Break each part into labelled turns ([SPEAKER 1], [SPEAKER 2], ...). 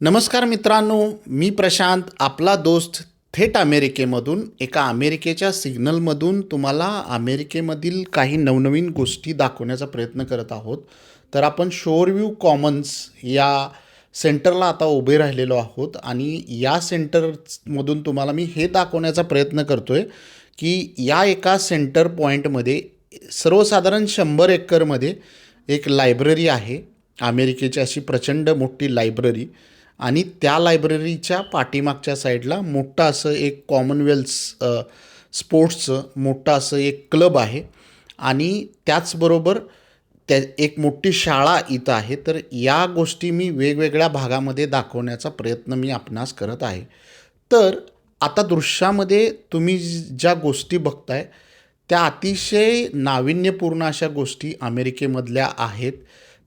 [SPEAKER 1] नमस्कार मित्रांनो मी प्रशांत आपला दोस्त थेट अमेरिकेमधून एका अमेरिकेच्या सिग्नलमधून तुम्हाला अमेरिकेमधील काही नवनवीन गोष्टी दाखवण्याचा प्रयत्न करत आहोत. तर आपण शोरव्ह्यू कॉमन्स या सेंटरला आता उभे राहिलेलो आहोत आणि या सेंटरमधून तुम्हाला मी हे दाखवण्याचा प्रयत्न करतो आहे की या एका सेंटर पॉईंटमध्ये सर्वसाधारण शंभर एकरमध्ये एक लायब्ररी आहे. अमेरिकेची अशी प्रचंड मोठी लायब्ररी. आणि त्या लायब्ररीच्या पाठीमागच्या साईडला मोठं असं एक कॉमनवेल्थ स्पोर्ट्सचं मोठं असं एक क्लब आहे. आणि त्याचबरोबर त्या एक मोठी शाळा इथं आहे. तर या गोष्टी मी वेगवेगळ्या भागामध्ये दाखवण्याचा प्रयत्न मी आपणास करत आहे. तर आता दृश्यामध्ये तुम्ही ज्या गोष्टी बघताय त्या अतिशय नाविन्यपूर्ण अशा गोष्टी अमेरिकेमधल्या आहेत.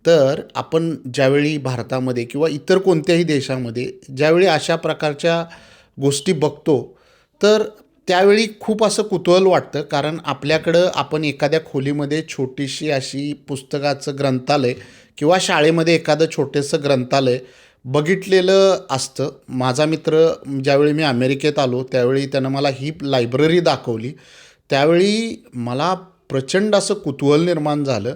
[SPEAKER 1] तर आपण ज्यावेळी भारतामध्ये किंवा इतर कोणत्याही देशामध्ये ज्यावेळी अशा प्रकारच्या गोष्टी बघतो तर त्यावेळी खूप असं कुतूहल वाटतं. कारण आपल्याकडं आपण एखाद्या खोलीमध्ये छोटीशी अशी पुस्तकाचं ग्रंथालय किंवा शाळेमध्ये एखादं छोटेसं ग्रंथालय बघितलेलं असतं. माझा मित्र ज्यावेळी मी अमेरिकेत आलो त्यावेळी त्यानं मला ही लायब्ररी दाखवली. त्यावेळी मला प्रचंड असं कुतूहल निर्माण झालं.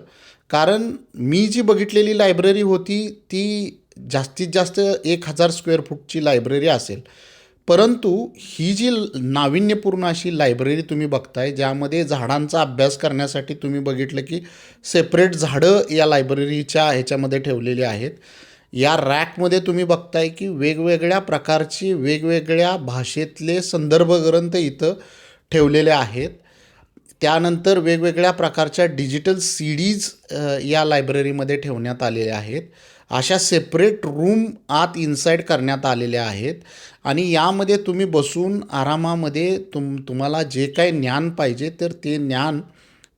[SPEAKER 1] कारण मी जी बघितलेली लायब्ररी होती ती जास्तीत जास्त एक हजार स्क्वेअर फूटची लायब्ररी असेल. परंतु ही जी नाविन्यपूर्ण अशी लायब्ररी तुम्ही बघताय ज्यामध्ये झाडांचा अभ्यास करण्यासाठी तुम्ही बघितलं की सेपरेट झाडं या लायब्ररीच्या ह्याच्यामध्ये ठेवलेली आहेत. या रॅकमध्ये तुम्ही बघताय की वेगवेगळ्या प्रकारची वेगवेगळ्या भाषेतले संदर्भ ग्रंथ इथं ठेवलेले आहेत. त्यानंतर वेगवेगळ्या प्रकारच्या डिजिटल सी डीज या लायब्ररीमध्ये ठेवण्यात आलेल्या आहेत. अशा सेपरेट रूम आत इन्साईड करण्यात आलेल्या आहेत. आणि यामध्ये तुम्ही बसून आरामामध्ये तुम तुम्हाला जे काही ज्ञान पाहिजे तर ते ज्ञान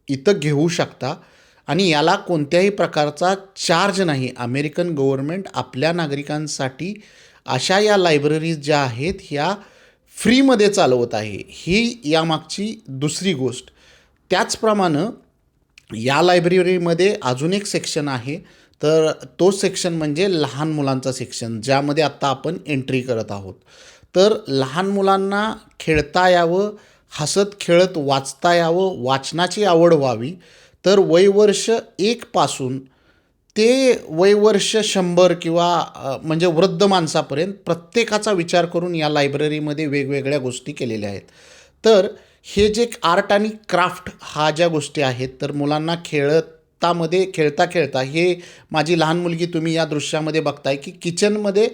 [SPEAKER 1] इथं घेऊ शकता. आणि याला कोणत्याही प्रकारचा चार्ज नाही. अमेरिकन गव्हर्मेंट आपल्या नागरिकांसाठी अशा या लायब्ररीज ज्या आहेत ह्या फ्रीमध्ये चालवत आहे. ही यामागची दुसरी गोष्ट. त्याचप्रमाणे या लायब्ररीमध्ये अजून एक सेक्शन आहे. तर तो सेक्शन म्हणजे लहान मुलांचा सेक्शन ज्यामध्ये आत्ता आपण एंट्री करत आहोत. तर लहान मुलांना खेळता यावं हसत खेळत वाचता यावं वाचनाची आवड व्हावी. तर वयवर्ष एकपासून ते वयवर्ष शंभर किंवा म्हणजे वृद्ध माणसापर्यंत प्रत्येकाचा विचार करून या लायब्ररीमध्ये वेगवेगळ्या गोष्टी केलेल्या आहेत. तर हे जे आर्ट आणि क्राफ्ट हा ज्या गोष्टी आहेत तर मुलांना खेळतामध्ये खेळता खेळता हे माझी लहान मुलगी तुम्ही या दृश्यामध्ये बघताय की किचनमध्ये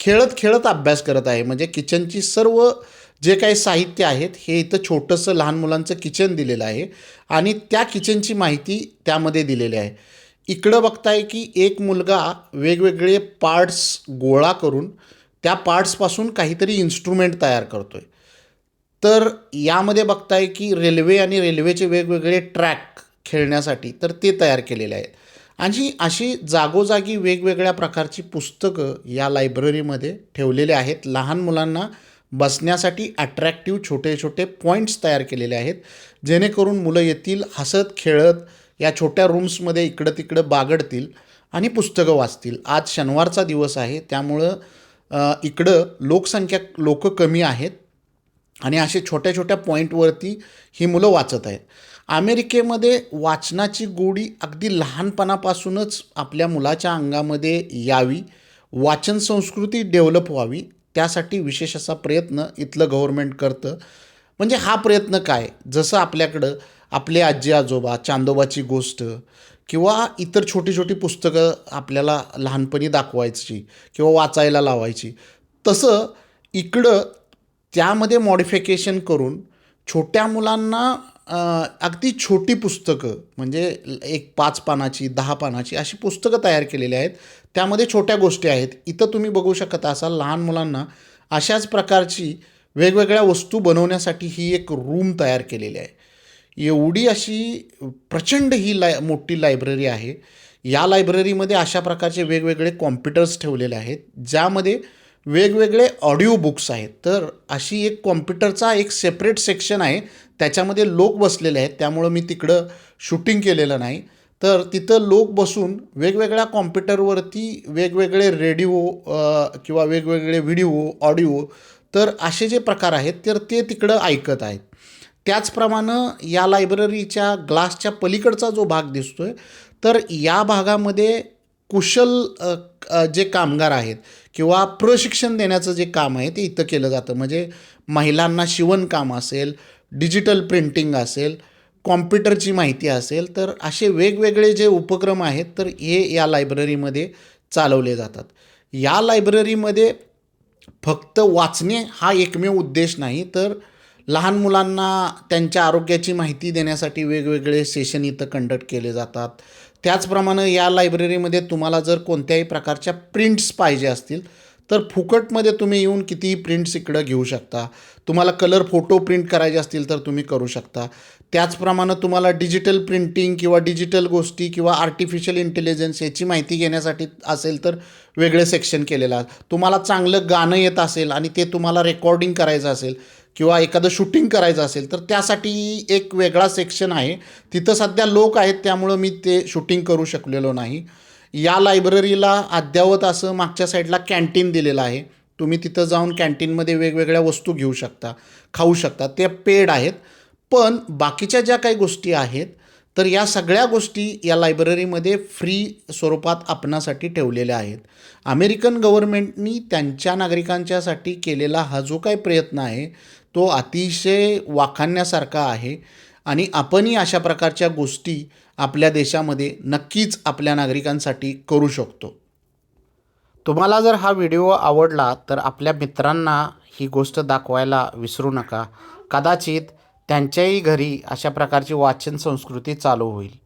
[SPEAKER 1] खेळत खेळत अभ्यास करत आहे. म्हणजे किचनची सर्व जे काही साहित्य आहेत हे इथं छोटंसं लहान मुलांचं किचन दिलेलं आहे आणि त्या किचनची माहिती त्यामध्ये दिलेली आहे. इकडं बघताय की एक मुलगा वेगवेगळे पार्ट्स गोळा करून त्या पार्ट्सपासून काहीतरी इन्स्ट्रुमेंट तयार करतो आहे तर यामध्ये बघताय की रेल्वे आणि रेल्वेचे वेगवेगळे ट्रॅक खेळण्यासाठी तर ते तयार केलेले आहेत. आणि अशी जागोजागी वेगवेगळ्या प्रकारची पुस्तकं या लायब्ररीमध्ये ठेवलेले आहेत. लहान मुलांना बसण्यासाठी अट्रॅक्टिव्ह छोटे छोटे पॉईंट्स तयार केलेले आहेत. जेणेकरून मुलं येतील हसत खेळत या छोट्या रूम्समध्ये इकडं तिकडं बागडतील आणि पुस्तकं वाचतील. आज शनिवारचा दिवस आहे त्यामुळं इकडं लोकसंख्या लोक कमी आहेत. आणि असे छोट्या छोट्या पॉईंटवरती ही मुलं वाचत आहेत. अमेरिकेमध्ये वाचनाची गोडी अगदी लहानपणापासूनच आपल्या मुलाच्या अंगामध्ये यावी वाचन संस्कृती डेव्हलप व्हावी त्यासाठी विशेष असा प्रयत्न इथलं गव्हर्मेंट करतं. म्हणजे हा प्रयत्न काय? जसं आपल्याकडं आपले आजी आजोबा चांदोबाची गोष्ट किंवा इतर छोटी छोटी पुस्तकं आपल्याला लहानपणी दाखवायची किंवा वाचायला लावायची तसं इकडं त्यामध्ये मॉडिफिकेशन करून छोट्या मुलांना अगदी छोटी पुस्तकं म्हणजे एक पाच पानाची दहा पानाची अशी पुस्तकं तयार केलेली आहेत. त्यामध्ये छोट्या गोष्टी आहेत. इथं तुम्ही बघू शकत असाल लहान मुलांना अशाच प्रकारची वेगवेगळ्या वस्तू बनवण्यासाठी ही एक रूम तयार केलेली आहे. एवढी अशी प्रचंड ही लाय मोठी लायब्ररी आहे. या लायब्ररीमध्ये अशा प्रकारचे वेगवेगळे कॉम्प्युटर्स ठेवलेले आहेत ज्यामध्ये वेगवेगळे ऑडिओ बुक्स आहेत. तर अशी एक कॉम्प्युटरचा एक सेपरेट सेक्शन आहे. त्याच्यामध्ये लोक बसलेले आहेत. त्यामुळं मी तिकडं शूटिंग केलेलं नाही. तर तिथं लोक बसून वेगवेगळ्या कॉम्प्युटरवरती वेगवेगळे रेडिओ किंवा वेगवेगळे व्हिडिओ ऑडिओ तर असे जे प्रकार आहेत तर ते तिकडं ऐकत आहेत. त्याचप्रमाणे या लायब्ररीच्या ग्लासच्या पलीकडचा जो भाग दिसतो आहे तर या भागामध्ये कुशल जे कामगार आहेत किंवा प्रशिक्षण देण्याचं जे काम आहे ते इथं केलं जातं. म्हणजे महिलांना शिवणकाम असेल डिजिटल प्रिंटिंग असेल कॉम्प्युटरची माहिती असेल तर असे वेगवेगळे जे उपक्रम आहेत तर हे या लायब्ररीमध्ये चालवले जातात. या लायब्ररीमध्ये फक्त वाचणे हा एकमेव उद्देश नाही तर लहान मुलांना त्यांच्या आरोग्याची माहिती देण्यासाठी वेगवेगळे सेशन इथं कंडक्ट केले जातात. त्याचप्रमाणे या लायब्ररीमध्ये तुम्हाला जर कोणत्याही प्रकारच्या प्रिंट्स पाहिजे असतील तर फुकटमध्ये तुम्ही येऊन कितीही प्रिंट्स इकडं घेऊ शकता. तुम्हाला कलर फोटो प्रिंट करायचे असतील तर तुम्ही करू शकता. त्याचप्रमाणे तुम्हाला डिजिटल प्रिंटिंग किंवा डिजिटल गोष्टी किंवा आर्टिफिशियल इंटेलिजन्स याची माहिती घेण्यासाठी असेल तर वेगळे सेक्शन केलेलं तुम्हाला चांगलं गाणं येत असेल आणि ते तुम्हाला रेकॉर्डिंग करायचं असेल किंवा एखादं शूटिंग करायचं असेल तर त्यासाठी एक वेगळा सेक्शन आहे. तिथं सध्या लोक आहेत त्यामुळं मी ते शूटिंग करू शकलेलो नाही. या लायब्ररीला अद्ययावत असं मागच्या साईडला कॅन्टीन दिलेलं आहे. तुम्ही तिथं जाऊन कॅन्टीनमध्ये वेगवेगळ्या वस्तू घेऊ शकता खाऊ शकता. त्या पेड आहेत. पण बाकीच्या ज्या काही गोष्टी आहेत तर या सगळ्या गोष्टी या लायब्ररीमध्ये फ्री स्वरूपात आपणासाठी ठेवलेल्या आहेत. अमेरिकन गव्हर्नमेंटनी त्यांच्या नागरिकांच्यासाठी केलेला हा जो काही प्रयत्न आहे तो अतिशय वाखाणण्यासारखा आहे आणि आपणही अशा प्रकारच्या गोष्टी आपल्या देशामध्ये नक्कीच आपल्या नागरिकांसाठी करू शकतो. तुम्हाला जर हा व्हिडिओ आवडला तर आपल्या मित्रांना ही गोष्ट दाखवायला विसरू नका. कदाचित त्यांच्याही घरी अशा प्रकारची वाचन संस्कृती चालू होईल.